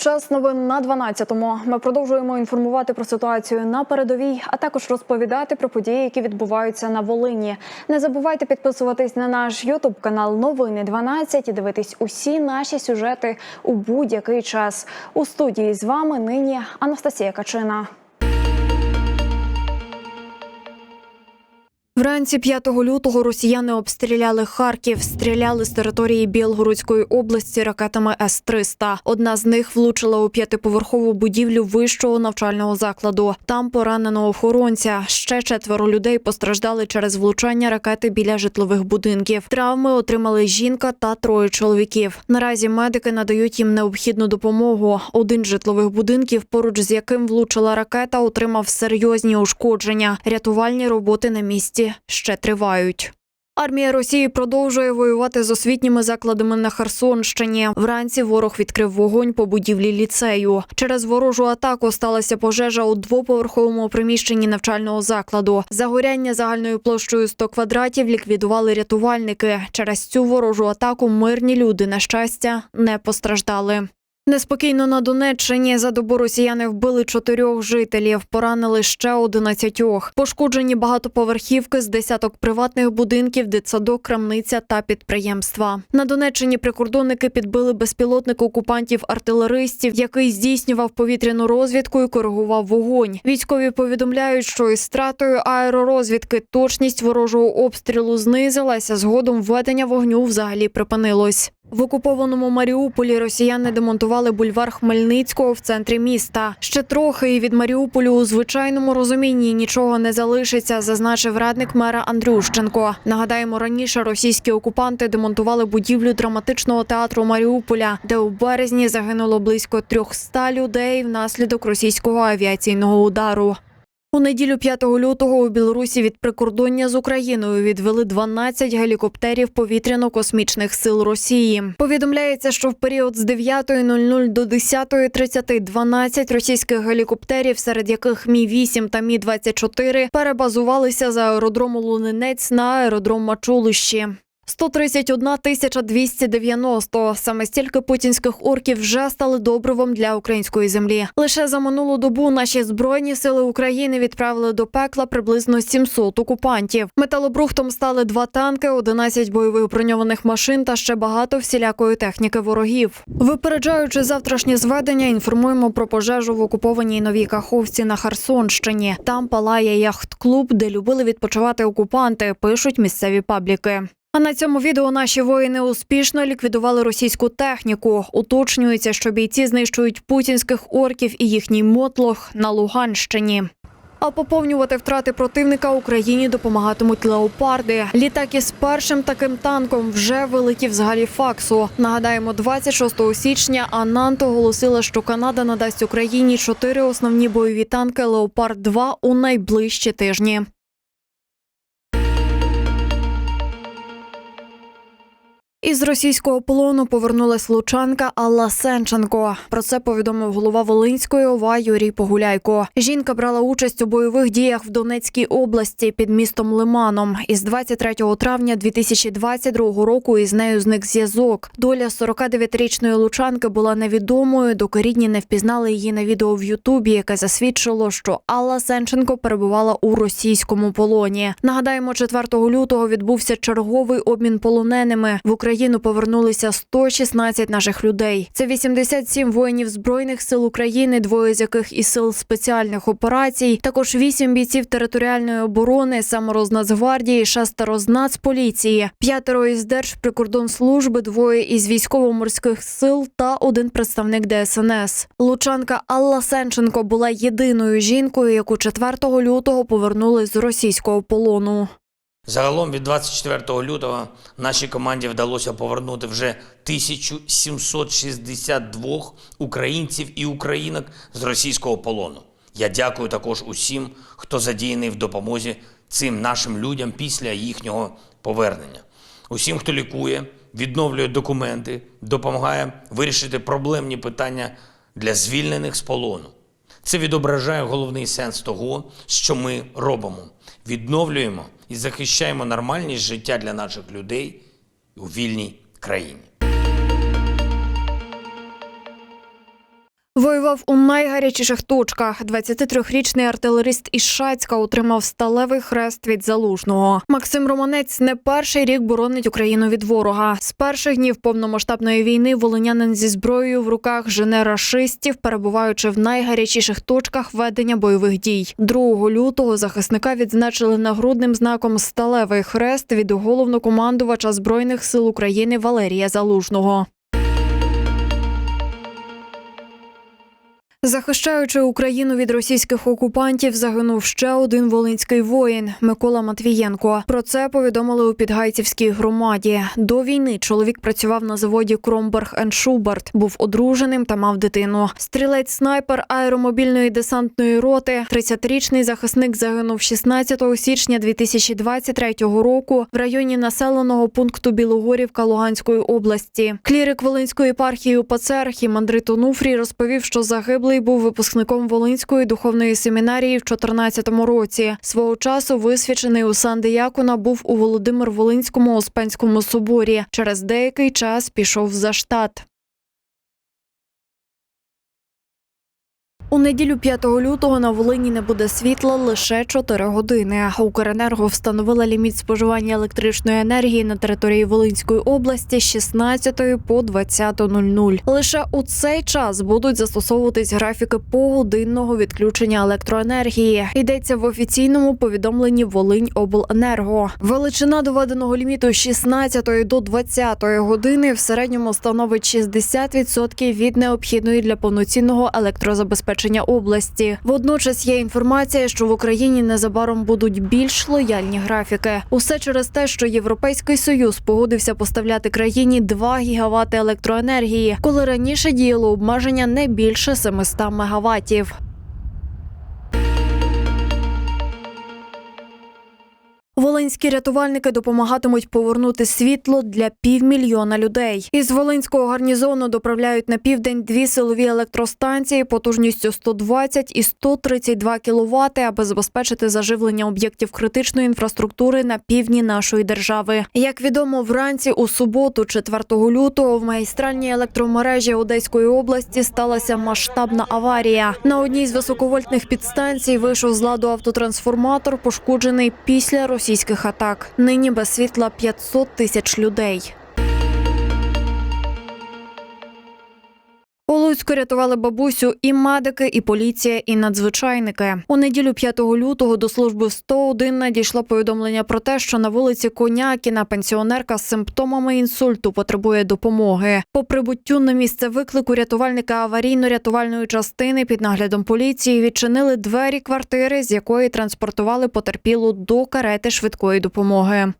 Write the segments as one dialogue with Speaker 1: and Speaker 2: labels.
Speaker 1: Час новин на 12-му. Ми продовжуємо інформувати про ситуацію на передовій, а також розповідати про події, які відбуваються на Волині. Не забувайте підписуватись на наш Ютуб канал Новини 12 і дивитись усі наші сюжети у будь-який час. У студії з вами нині Анастасія Качина. Вранці 5 лютого росіяни обстріляли Харків, стріляли з території Білгородської області ракетами С-300. Одна з них влучила у п'ятиповерхову будівлю вищого навчального закладу. Там поранено охоронця. Ще четверо людей постраждали через влучання ракети біля житлових будинків. Травми отримали жінка та троє чоловіків. Наразі медики надають їм необхідну допомогу. Один з житлових будинків, поруч з яким влучила ракета, отримав серйозні ушкодження. Рятувальні роботи на місці ще тривають. Армія Росії продовжує воювати з освітніми закладами на Херсонщині. Вранці ворог відкрив вогонь по будівлі ліцею. Через ворожу атаку сталася пожежа у двоповерховому приміщенні навчального закладу. Загоряння загальною площею 100 квадратів ліквідували рятувальники. Через цю ворожу атаку мирні люди, на щастя, не постраждали. Неспокійно на Донеччині за добу росіяни вбили чотирьох жителів, поранили ще одинадцятьох. Пошкоджені багатоповерхівки з десяток приватних будинків, дитсадок, крамниця та підприємства. На Донеччині прикордонники підбили безпілотник окупантів артилеристів, який здійснював повітряну розвідку і коригував вогонь. Військові повідомляють, що із стратою аеророзвідки точність ворожого обстрілу знизилася. Згодом ведення вогню взагалі припинилось. В окупованому Маріуполі росіяни демонтували бульвар Хмельницького в центрі міста. Ще трохи і від Маріуполю у звичайному розумінні нічого не залишиться, зазначив радник мера Андрющенко. Нагадаємо, раніше російські окупанти демонтували будівлю драматичного театру Маріуполя, де у березні загинуло близько 300 людей внаслідок російського авіаційного удару. У неділю 5 лютого у Білорусі від прикордоння з Україною відвели 12 гелікоптерів повітряно-космічних сил Росії. Повідомляється, що в період з 9.00 до 10.30 12 російських гелікоптерів, серед яких Мі 8 та Мі 24 перебазувалися з аеродрому Лунинець на аеродром Мачулищі. 131 тисяча 290. Саме стільки путінських орків вже стали добривом для української землі. Лише за минулу добу наші збройні сили України відправили до пекла приблизно 700 окупантів. Металобрухтом стали два танки, 11 бойових броньованих машин та ще багато всілякої техніки ворогів. Випереджаючи завтрашнє зведення, інформуємо про пожежу в окупованій новій Каховці на Херсонщині. Там палає яхт-клуб, де любили відпочивати окупанти. Пишуть місцеві пабліки. А на цьому відео наші воїни успішно ліквідували російську техніку. Уточнюється, що бійці знищують путінських орків і їхній мотлох на Луганщині. А поповнювати втрати противника Україні допомагатимуть леопарди. Літак із першим таким танком вже вилетів з Галіфаксу. Нагадаємо, 26 січня Анант оголосила, що Канада надасть Україні чотири основні бойові танки Леопард 2 у найближчі тижні. Із російського полону повернулась лучанка Алла Сенченко. Про це повідомив голова Волинської ОВА Юрій Погуляйко. Жінка брала участь у бойових діях в Донецькій області під містом Лиманом. Із 23 травня 2022 року із нею зник зв'язок. Доля 49-річної лучанки була невідомою, доки рідні не впізнали її на відео в Ютубі, яке засвідчило, що Алла Сенченко перебувала у російському полоні. Нагадаємо, 4 лютого відбувся черговий обмін полоненими в Україні. Україну повернулися 116 наших людей. Це 87 воїнів збройних сил України, двоє з яких із сил спеціальних операцій. Також 8 бійців територіальної оборони, саморо з Нацгвардії, шестеро з Нацполіції, п'ятеро із Держприкордонслужби, двоє із військово-морських сил та один представник ДСНС. Лучанка Алла Сенченко була єдиною жінкою, яку 4 лютого повернули з російського полону.
Speaker 2: Загалом від 24 лютого нашій команді вдалося повернути вже 1762 українців і українок з російського полону. Я дякую також усім, хто задіяний в допомозі цим нашим людям після їхнього повернення. Усім, хто лікує, відновлює документи, допомагає вирішити проблемні питання для звільнених з полону. Це відображає головний сенс того, що ми робимо. Відновлюємо і захищаємо нормальність життя для наших людей у вільній країні.
Speaker 1: Воював у найгарячіших точках. 23-річний артилерист із Шацька отримав сталевий хрест від залужного. Максим Романець не перший рік боронить Україну від ворога. З перших днів повномасштабної війни волинянин зі зброєю в руках жене рашистів, перебуваючи в найгарячіших точках ведення бойових дій. 2 лютого захисника відзначили нагрудним знаком сталевий хрест від головнокомандувача збройних сил України Валерія Залужного. Захищаючи Україну від російських окупантів, загинув ще один волинський воїн Микола Матвієнко. Про це повідомили у Підгайцівській громаді. До війни чоловік працював на заводі Кромберг Шуберт, був одруженим та мав дитину. Стрілець снайпер аеромобільної десантної роти. 30-річний захисник загинув 16 січня 2023 року в районі населеного пункту Білогорівка Луганської області. Клірик Волинської єпархії УПЦ Архімандрит Онуфрій розповів, що загиблий був випускником Волинської духовної семінарії в 2014 році. Свого часу висвячений у сан Деякона був у Володимир Волинському Успенському соборі. Через деякий час пішов за штат. У неділю 5 лютого на Волині не буде світла лише 4 години. Укренерго встановила ліміт споживання електричної енергії на території Волинської області з 16 по 20.00. Лише у цей час будуть застосовуватись графіки погодинного відключення електроенергії. Йдеться в офіційному повідомленні Волинь Обленерго. Величина доведеного ліміту з 16 до 20 години в середньому становить 60% від необхідної для повноцінного електрозабезпечення області. Водночас є інформація, що в Україні незабаром будуть більш лояльні графіки. Усе через те, що Європейський союз погодився поставляти країні 2 гігавати електроенергії, коли раніше діяло обмеження не більше 700 мегаватів. Волинські рятувальники допомагатимуть повернути світло для півмільйона людей. Із Волинського гарнізону доправляють на південь дві силові електростанції потужністю 120 і 132 кВт, аби забезпечити заживлення об'єктів критичної інфраструктури на півдні нашої держави. Як відомо, вранці у суботу, 4 лютого, в магістральній електромережі Одеської області сталася масштабна аварія. На одній з високовольтних підстанцій вийшов з ладу автотрансформатор, пошкоджений після російських атак. Нині без світла 500 тисяч людей. У Луцьку рятували бабусю і медики, і поліція, і надзвичайники. У неділю 5 лютого до служби 101 надійшло повідомлення про те, що на вулиці Конякіна пенсіонерка з симптомами інсульту потребує допомоги. По прибуттю на місце виклику рятувальника аварійно-рятувальної частини під наглядом поліції відчинили двері квартири, з якої транспортували потерпілу до карети швидкої допомоги.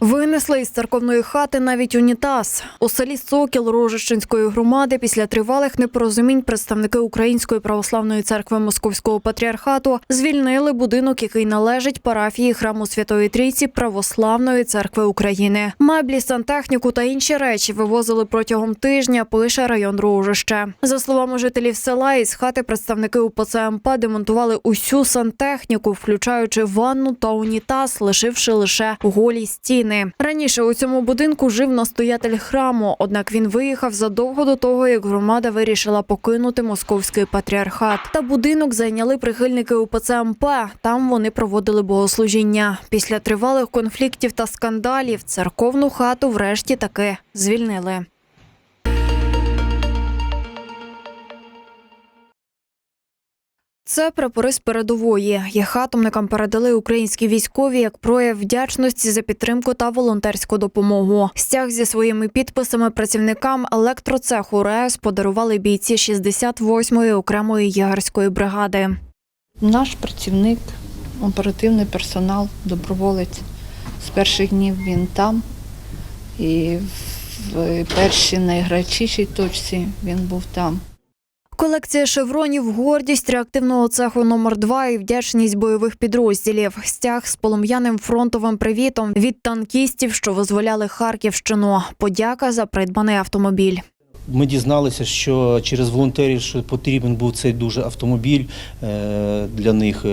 Speaker 1: Винесли із церковної хати навіть унітаз. У селі Сокіл Рожищенської громади після тривалих непорозумінь представники Української православної церкви Московського патріархату звільнили будинок, який належить парафії храму Святої Трійці Православної церкви України. Меблі, сантехніку та інші речі вивозили протягом тижня. Пише район Рожище. За словами жителів села, із хати представники УПЦ МП демонтували усю сантехніку, включаючи ванну та унітаз, лишивши лише голі стіни. Раніше у цьому будинку жив настоятель храму, однак він виїхав задовго до того, як громада вирішила покинути московський патріархат. Та будинок зайняли прихильники УПЦ МП. Там вони проводили богослужіння. Після тривалих конфліктів та скандалів церковну хату врешті таки звільнили. Це прапори з передової. Їх атомникам передали українські військові як прояв вдячності за підтримку та волонтерську допомогу. Стяг зі своїми підписами працівникам електроцеху РЕС подарували бійці 68-ї окремої єгерської бригади.
Speaker 3: Наш працівник, оперативний персонал, доброволець. З перших днів він там. І в першій найгарячішій точці він був там.
Speaker 1: Колекція шевронів, гордість реактивного цеху номер 2 і вдячність бойових підрозділів. Стяг з полум'яним фронтовим привітом від танкістів, що визволяли Харківщину. Подяка за придбаний автомобіль.
Speaker 4: Ми дізналися, що через волонтерів що потрібен був цей дуже автомобіль е, для них.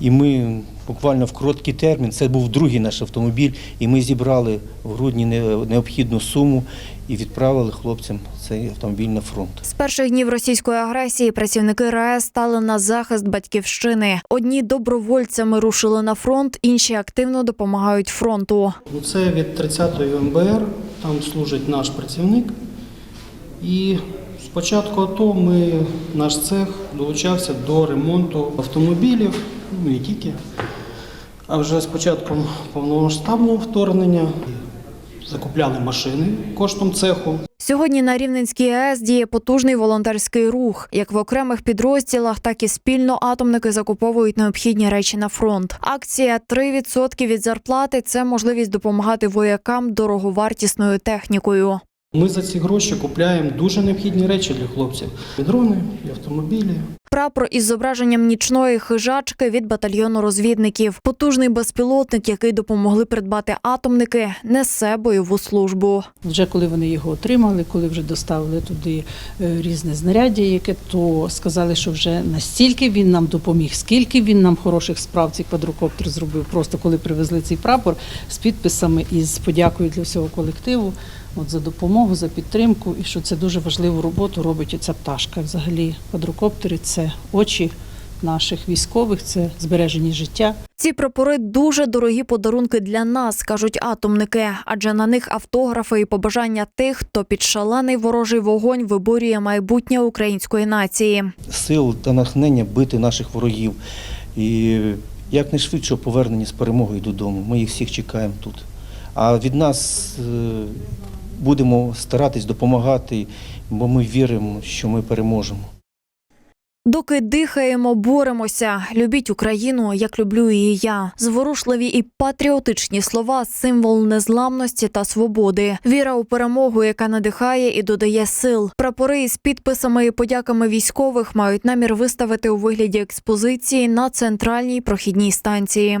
Speaker 4: І ми буквально в короткий термін, це був другий наш автомобіль, і ми зібрали в грудні необхідну суму і відправили хлопцям цей автомобіль на фронт.
Speaker 1: З перших днів російської агресії працівники РАЕС стали на захист батьківщини. Одні добровольцями рушили на фронт, інші активно допомагають фронту.
Speaker 5: Ну, Це від 30-ї МБР, там служить наш працівник. І з початку АТО ми, наш цех долучався до ремонту автомобілів, ну і тільки. А вже з початком повномасштабного вторгнення закупляли машини коштом цеху.
Speaker 1: Сьогодні на Рівненській АЕС діє потужний волонтерський рух. Як в окремих підрозділах, так і спільно атомники закуповують необхідні речі на фронт. Акція «3% від зарплати це можливість допомагати воякам дороговартісною технікою.
Speaker 5: Ми за ці гроші купляємо дуже необхідні речі для хлопців: і дрони, і автомобілі.
Speaker 1: Прапор із зображенням нічної хижачки від батальйону розвідників. Потужний безпілотник, який допомогли придбати атомники, несе бойову службу.
Speaker 6: Вже коли вони його отримали, коли вже доставили туди е, різне знаряддя, яке то сказали, що вже настільки він нам допоміг, скільки він нам хороших справ цей квадрокоптер зробив. Просто коли привезли цей прапор з підписами і з подякою для всього колективу. От за допомогу, за підтримку, і що це дуже важливу роботу робить ця пташка. Взагалі, квадрокоптери це очі наших військових, це збережені життя.
Speaker 1: Ці прапори дуже дорогі подарунки для нас, кажуть атомники, адже на них автографи і побажання тих, хто під шалений ворожий вогонь виборює майбутнє української нації.
Speaker 4: Сил та натхнення бити наших ворогів. І якнайшвидшого повернення з перемогою додому. Ми їх всіх чекаємо тут. А від нас е, будемо старатись допомагати, бо ми віримо, що ми переможемо.
Speaker 1: Доки дихаємо, боремося. Любіть Україну, як люблю її я. Зворушливі і патріотичні слова символ незламності та свободи. Віра у перемогу, яка надихає і додає сил. Прапори із підписами і подяками військових мають намір виставити у вигляді експозиції на центральній прохідній станції.